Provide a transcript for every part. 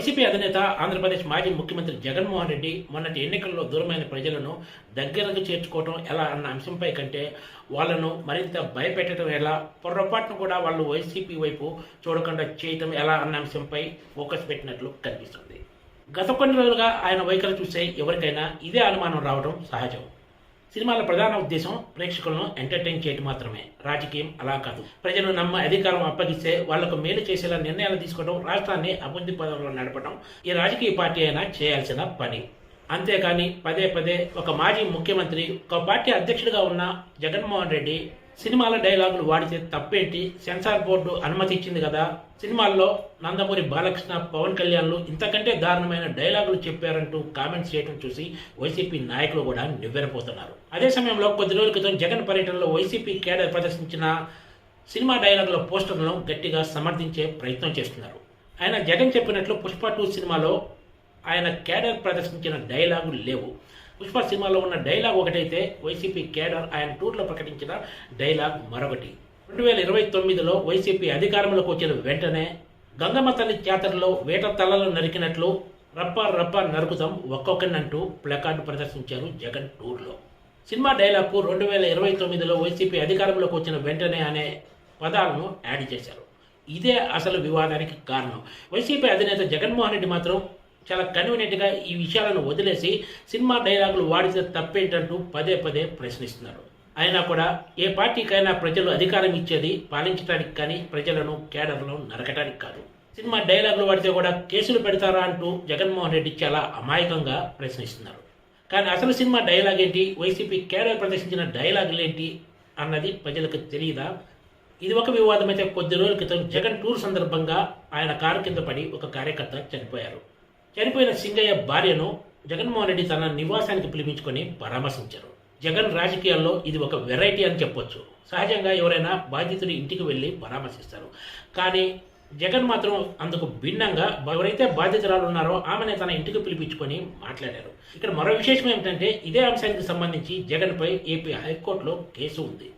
YCP అధినేత ఆంధ్రప్రదేశ్ మాజీ ముఖ్యమంత్రి జగన్మోహన్ రెడ్డి మొన్నటి ఎన్నికల్లో దూరమైన ప్రజలను దగ్గరకు చేర్చుకోవడం ఎలా అన్న అంశంపై కంటే వాళ్ళను మరింత భయపెట్టడం ఎలా పొరపాటును కూడా వాళ్ళు వైసీపీ వైపు చూడకుండా చేయటం ఎలా అన్న అంశంపై ఫోకస్ పెట్టినట్లు కనిపిస్తుంది. గత కొన్ని రోజులుగా ఆయన వైఖరి చూసే ఎవరికైనా ఇదే అనుమానం రావడం సహజం. సినిమాల ప్రధాన ఉద్దేశం ప్రేక్షకులను ఎంటర్టైన్ చేయడం మాత్రమే. రాజకీయం అలా కాదు. ప్రజలు నమ్మ అధికారం అప్పగిస్తే వాళ్ళకు మేలు చేసేలా నిర్ణయాలు తీసుకోవడం రాష్ట్రాన్ని అభివృద్ధి పదంలో నడపడం ఈ రాజకీయ పార్టీ అయినా చేయాల్సిన పని. అంతేకాని పదే పదే ఒక మాజీ ముఖ్యమంత్రి ఒక పార్టీ అధ్యక్షుడిగా ఉన్న జగన్మోహన్ రెడ్డి సినిమాల డైలాగులు వాడితే తప్పేంటి? సెన్సార్ బోర్డు అనుమతి ఇచ్చింది కదా. సినిమాల్లో నందమూరి బాలకృష్ణ పవన్ కళ్యాణ్లు ఇంతకంటే దారుణమైన డైలాగులు చెప్పారంటూ కామెంట్స్ చేయడం చూసి వైసీపీ నాయకులు కూడా నివ్వెరపోతున్నారు. అదే సమయంలో కొద్ది రోజుల క్రితం జగన్ పర్యటనలో వైసీపీ కేడర్ ప్రదర్శించిన సినిమా డైలాగుల పోస్టర్లను గట్టిగా సమర్థించే ప్రయత్నం చేస్తున్నారు. ఆయన జగన్ చెప్పినట్లు పుష్ప టూ సినిమాలో ఆయన కేడర్ ప్రదర్శించిన డైలాగులు లేవు. పుష్ప సినిమాలో ఉన్న డైలాగ్ ఒకటైతే వైసీపీ కేడర్ ఆయన టూర్లో ప్రకటించిన డైలాగ్ మరొకటి. రెండు వేల ఇరవై తొమ్మిదిలో వైసీపీ అధికారంలోకి వచ్చిన వెంటనే గంగమ్మ తల్లి జాతరలో వేట తలలు నరికినట్లు రప్ప రప్ప నరుకుదాం ఒక్కొక్కనంటూ ప్లకార్డు ప్రదర్శించారు జగన్ టూర్లో. సినిమా డైలాగ్కు రెండు వేల ఇరవై తొమ్మిదిలో వైసీపీ అధికారంలోకి వచ్చిన వెంటనే అనే పదాలను యాడ్ చేశారు. ఇదే అసలు వివాదానికి కారణం. వైసీపీ అధినేత జగన్మోహన్ రెడ్డి మాత్రం చాలా కన్వీనియంట్గా ఈ విషయాలను వదిలేసి సినిమా డైలాగులు వాడితే తప్పేంటంటూ పదే పదే ప్రశ్నిస్తున్నారు. అయినా కూడా ఏ పార్టీకైనా ప్రజలు అధికారం ఇచ్చేది పాలించడానికి కానీ ప్రజలను కేడర్లను నరకటానికి కాదు. సినిమా డైలాగులు వాడితే కూడా కేసులు పెడతారా అంటూ జగన్మోహన్ రెడ్డి చాలా అమాయకంగా ప్రశ్నిస్తున్నారు. కానీ అసలు సినిమా డైలాగ్ ఏంటి? వైసీపీ కేడర్ ప్రదర్శించిన డైలాగులు ఏంటి? అన్నది ప్రజలకు తెలియదా ఇది ఒక వివాదమైతే కొద్ది రోజుల క్రితం జగన్ టూర్ సందర్భంగా ఆయన కారు కింద పడి ఒక కార్యకర్త చనిపోయారు. చనిపోయిన సింగయ్య భార్యను జగన్మోహన్ రెడ్డి తన నివాసానికి పిలిపించుకొని పరామర్శించారు. జగన్ రాజకీయాల్లో ఇది ఒక వెరైటీ అని చెప్పొచ్చు. సహజంగా ఎవరైనా బాధితుడి ఇంటికి వెళ్ళి పరామర్శిస్తారు. కానీ జగన్ మాత్రం అందుకు భిన్నంగా ఎవరైతే బాధితురాలు ఉన్నారో ఆమెనే తన ఇంటికి పిలిపించుకొని మాట్లాడారు. ఇక్కడ మరో విశేషం ఏమిటంటే ఇదే అంశానికి సంబంధించి జగన్పై ఏపీ హైకోర్టులో కేసు ఉంది.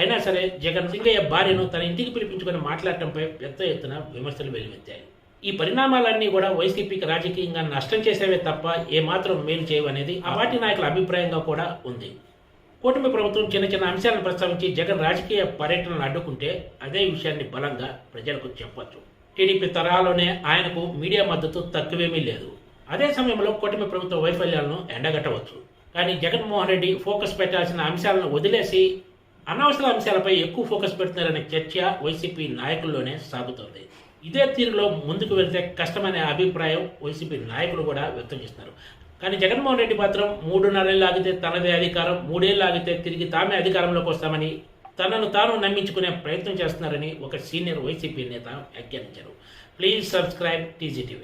అయినా సరే జగన్ సింగయ్య భార్యను తన ఇంటికి పిలిపించుకొని మాట్లాడటంపై పెద్ద ఎత్తున విమర్శలు వెలువెత్తాయి. ఈ పరిణామాలన్నీ కూడా వైసీపీకి రాజకీయంగా నష్టం చేసేవే తప్ప ఏమాత్రం మేలు చేయవనేది ఆ పార్టీ నాయకుల అభిప్రాయంగా కూడా ఉంది. కూటమి ప్రభుత్వం చిన్న చిన్న అంశాలను ప్రస్తావించి జగన్ రాజకీయ పర్యటనను అడ్డుకుంటే అదే విషయాన్ని బలంగా ప్రజలకు చెప్పొచ్చు. టీడీపీ తరహాలోనే ఆయనకు మీడియా మద్దతు తక్కువేమీ లేదు. అదే సమయంలో కూటమి ప్రభుత్వ వైఫల్యాలను ఎండగట్టవచ్చు. కానీ జగన్మోహన్ రెడ్డి ఫోకస్ పెట్టాల్సిన అంశాలను వదిలేసి అనవసర అంశాలపై ఎక్కువ ఫోకస్ పెడుతున్నారనే చర్చ వైసీపీ నాయకుల్లోనే సాగుతోంది. ఇదే తీరులో ముందుకు వెళ్తే కష్టమనే అభిప్రాయం వైసీపీ నాయకులు కూడా వ్యక్తం చేస్తున్నారు. కానీ జగన్మోహన్ రెడ్డి మాత్రం మూడున్నరేళ్ళు ఆగితే తనదే అధికారం మూడేళ్ళు ఆగితే తిరిగి తామే అధికారంలోకి వస్తామని తనను తాను నమ్మించుకునే ప్రయత్నం చేస్తున్నారని ఒక సీనియర్ వైసీపీ నేత వ్యాఖ్యానించారు. Please subscribe TGTV